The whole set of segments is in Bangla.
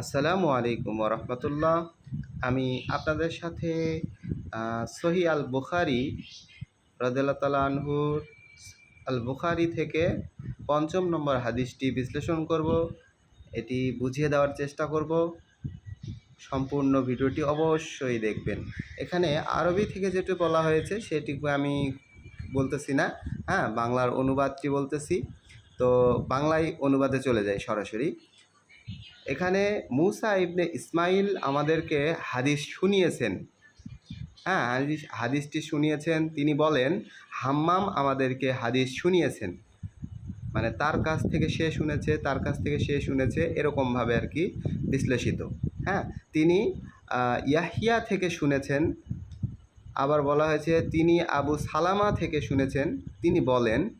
আসসালামু আলাইকুম রহমতুল্লাহ আমি আপনাদের সাথে সহি আল বুখারি রদাল্লাহ তালা আনহুর আল বুখারি থেকে পঞ্চম নম্বর হাদিসটি বিশ্লেষণ করব। এটি বুঝিয়ে দেওয়ার চেষ্টা করব। সম্পূর্ণ ভিডিওটি অবশ্যই দেখবেন। এখানে আরবি থেকে যেটি বলা হয়েছে সেটি আমি বলতেছি না। হ্যাঁ বাংলার অনুবাদটি বলতেছি। তো বাংলায় অনুবাদে চলে যায় সরাসরি। এখানে মুসা ইবনে ইসমাইল আমাদেরকে হাদিস শুনিয়েছেন। হ্যাঁ হাদিস, হাদিসটি শুনিয়েছেন। তিনি বলেন, হাম্মাম আমাদেরকে হাদিস শুনিয়েছেন। মানে তার কাছ থেকে সে শুনেছে, তার কাছ থেকে সে শুনেছে, এরকমভাবে আর কি বিশ্লেষিত। হ্যাঁ তিনি ইয়াহিয়া থেকে শুনেছেন। আবার বলা হয়েছে, তিনি আবু সালামা থেকে শুনেছেন। তিনি বলেন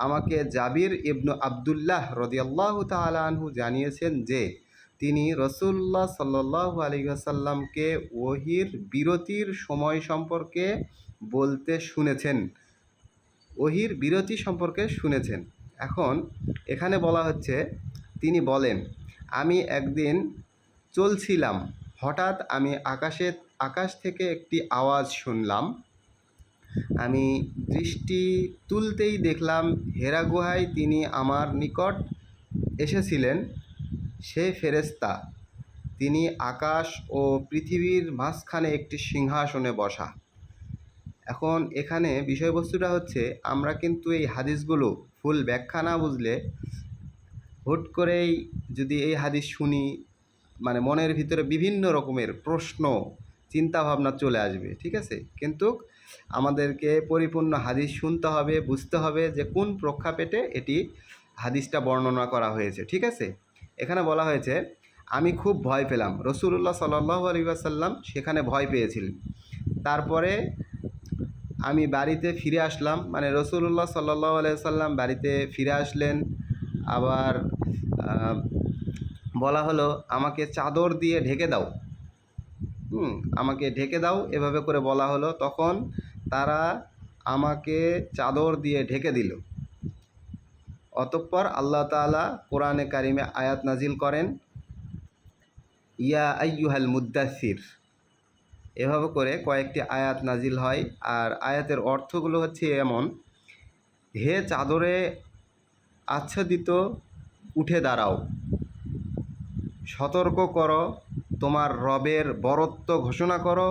আমাকে জাবির ইবনু আবদুল্লাহ রদিয়াল্লাহ তাআলা আনহু জানিয়েছেন যে, তিনি রসুল্লাহ সাল্লাহ আলিহাসাল্লামকে ওহির বিরতির সময় সম্পর্কে বলতে শুনেছেন। ওহির বিরতি সম্পর্কে শুনেছেন। এখন এখানে বলা হচ্ছে, তিনি বলেন, আমি একদিন চলছিলাম, হঠাৎ আমি আকাশে, আকাশ থেকে একটি আওয়াজ শুনলাম। আমি দৃষ্টি তুলতেই দেখলাম হেরা গুহায় তিনি আমার নিকট এসেছিলেন। সে ফেরেস্তা তিনি আকাশ ও পৃথিবীর মাঝখানে একটি সিংহাসনে বসা। এখন এখানে বিষয়বস্তুটা হচ্ছে, আমরা কিন্তু এই হাদিসগুলো ফুল ব্যাখ্যা না বুঝলে হুট করেই যদি এই হাদিস শুনি মানে মনের ভিতরে বিভিন্ন রকমের প্রশ্ন চিন্তা ভাবনা চলে আসবে, ঠিক আছে? কিন্তু আমাদেরকে পরিপূর্ণ হাদিস শুনতে হবে, বুঝতে হবে যে কোন প্রক্ষাপেটে এটি হাদিসটা বর্ণনা করা হয়েছে, ঠিক আছে? এখানে বলা হয়েছে, আমি খুব ভয় পেলাম। রসুল্লাহ সাল্লাহ আলী আসাল্লাম সেখানে ভয় পেয়েছিলেন। তারপরে আমি বাড়িতে ফিরে আসলাম মানে রসুল্লাহ সাল্লাহ আলাইসাল্লাম বাড়িতে ফিরে আসলেন, আবার বলা হলো, আমাকে চাদর দিয়ে ঢেকে দাও। আমাকে ঢেকে দাও, এভাবে করে বলা হলো। তখন তারা আমাকে চাদর দিয়ে ঢেকে দিল। অতঃপর আল্লাহ তাআলা কোরআনে কারিমে আয়াত নাজিল করেন, ইয়া আইয়ুহাল মুদ্দাসির এভাবে করে কয়েকটি আয়াত নাজিল হয়। আর আয়াতের অর্থগুলো হচ্ছে এমন, হে চাদরে আচ্ছাদিত, উঠে দাঁড়াও। সতর্ক করো তোমার রবের বরত্ব ঘোষণা করো,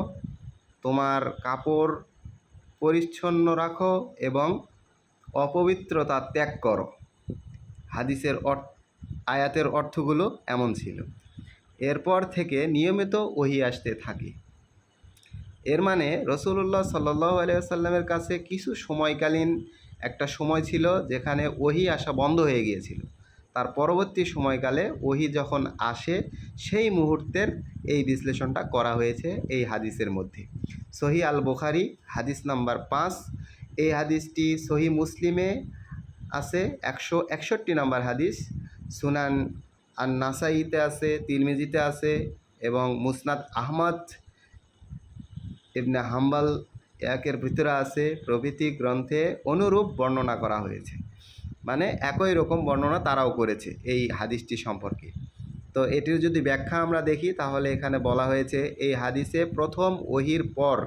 তোমার কাপড় পরিচ্ছন্ন রাখো এবং অপবিত্রতা ত্যাগ করো। হাদিসের আয়াতের অর্থগুলো এমন ছিল। এরপর থেকে নিয়মিত ওহি আসতে থাকে। এর মানে রসুল্লাহ সাল্লাহ আলিয়াল্লামের কাছে কিছু সময়কালীন একটা সময় ছিল যেখানে ওহি আসা বন্ধ হয়ে গিয়েছিল। তার পরবর্তী সময়কালে ওহি যখন আসে, সেই মুহূর্তের এই বিশ্লেষণটা করা হয়েছে এই হাদিসের মধ্যে। সহি আল বুখারি হাদিস নাম্বার পাঁচ। এই হাদিসটি সহি মুসলিমে আছে, একশো একষট্টি নাম্বার হাদিস। সুনান আর নাসাইতে আছে, তিরমিজিতে আছে এবং মুসনাদ আহমদ, ইবনে হাম্বাল একের ভিতরে আছে। প্রভৃতি গ্রন্থে অনুরূপ বর্ণনা করা হয়েছে। মানে একই রকম বর্ণনা তারাও করেছে এই হাদিসটি সম্পর্কে। তো এটির যদি ব্যাখ্যা আমরা দেখি, তাহলে এখানে বলা হয়েছে, এই হাদিসে প্রথম ওহির পর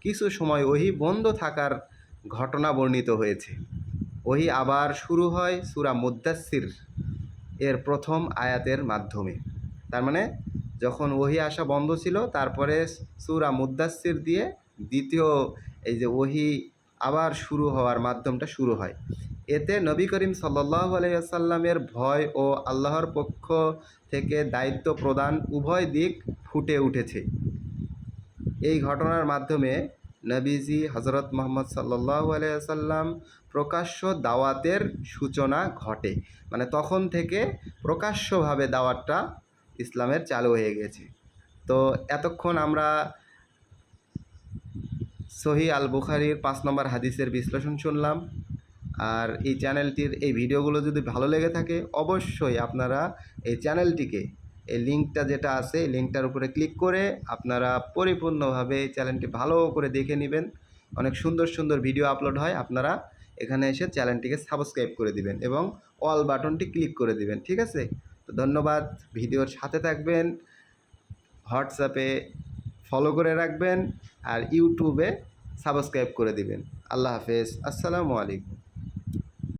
কিছু সময় ওহি বন্ধ থাকার ঘটনা বর্ণিত হয়েছে। ওহি আবার শুরু হয় সুরা মুদ্দাসির এর প্রথম আয়াতের মাধ্যমে। তার মানে যখন ওহি আসা বন্ধ ছিল, তারপরে সুরা মুদ্দাসির দিয়ে দ্বিতীয় এই যে ওহি আবার শুরু হওয়ার মাধ্যমটা শুরু হয়। এতে নবী করিম সাল্লাহ আলাইসাল্লামের ভয় ও আল্লাহর পক্ষ থেকে দায়িত্ব প্রদান উভয় দিক ফুটে উঠেছে। এই ঘটনার মাধ্যমে নবীজি হজরত মোহাম্মদ সাল্লাহ আলাইসাল্লাম প্রকাশ্য দাওয়াতের সূচনা ঘটে। মানে তখন থেকে প্রকাশ্যভাবে দাওয়াতটা ইসলামের চালু হয়ে গেছে। তো এতক্ষণ আমরা সহি আল বুখারির পাঁচ নম্বর হাদিসের বিশ্লেষণ শুনলাম। আর এই চ্যানেলটির এই ভিডিওগুলো যদি ভালো লেগে থাকে, অবশ্যই আপনারা এই চ্যানেলটিকে, এই লিঙ্কটা যেটা আছে, এই লিঙ্কটার উপরে ক্লিক করে আপনারা পরিপূর্ণভাবে এই চ্যানেলটি ভালো করে দেখে নেবেন। অনেক সুন্দর সুন্দর ভিডিও আপলোড হয়, আপনারা এখানে এসে চ্যানেলটিকে সাবস্ক্রাইব করে দিবেন এবং অল বাটনটি ক্লিক করে দিবেন, ঠিক আছে? তো ধন্যবাদ, ভিডিওর সাথে থাকবেন। হোয়াটসঅ্যাপে ফলো করে রাখবেন আর ইউটিউবে সাবস্ক্রাইব করে দিবেন। আল্লাহ হাফেজ। আসসালামু আলাইকুম।